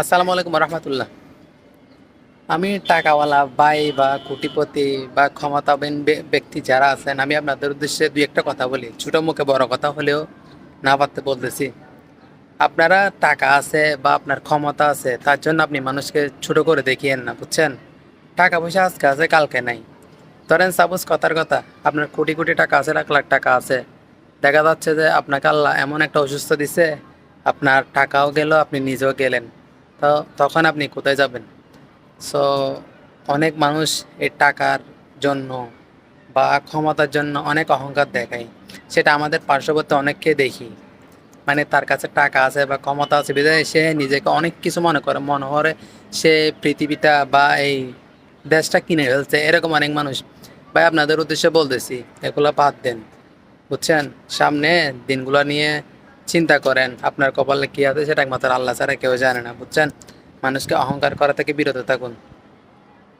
আসসালামু আলাইকুম রহমতুল্লাহ আমি টাকাওয়ালা ভাই বা কোটিপতি বা ক্ষমতাবান ব্যক্তি যারা আছেন, আমি আপনাদের উদ্দেশ্যে দুই একটা কথা বলি। ছোট মুখে বড় কথা হলেও না পারতে বলতেছি। আপনারা টাকা আছে বা আপনার ক্ষমতা আছে, তার জন্য আপনি মানুষকে ছোট করে দেখিয়েন না, বুঝছেন? টাকা পয়সা আজকে আছে, কালকে নাই। ধরেন সাপোজ কথার কথা, আপনার কোটি কোটি টাকা আছে, লাখ লাখ টাকা আছে। দেখা যাচ্ছে যে আপনাকে আল্লাহ এমন একটা অসুস্থ দিছে, আপনার টাকাও গেল, আপনি নিজেও গেলেন। তো তখন আপনি কোথায় যাবেন? সো অনেক মানুষ এই টাকার জন্য বা ক্ষমতার জন্য অনেক অহংকার দেখায়। সেটা আমাদের পার্শ্ববর্তী অনেককে দেখি। মানে তার কাছে টাকা আছে বা ক্ষমতা আছে, বিধায় সে নিজেকে অনেক কিছু মনে করে। মনে করে সে পৃথিবীটা বা এই দেশটা কিনে ফেলছে, এরকম অনেক মানুষ। ভাই, আপনাদের উদ্দেশ্যে বলতেছি, এগুলো বাদ দেন। বুঝছেন? সামনে দিনগুলো নিয়ে চিন্তা করেন, আপনার কপালে কি আছে সেটা একমাত্র আল্লাহ ছাড়া কেউ জানে না, বুঝছেন? মানুষকে অহংকার করা থেকে বিরত থাকুন।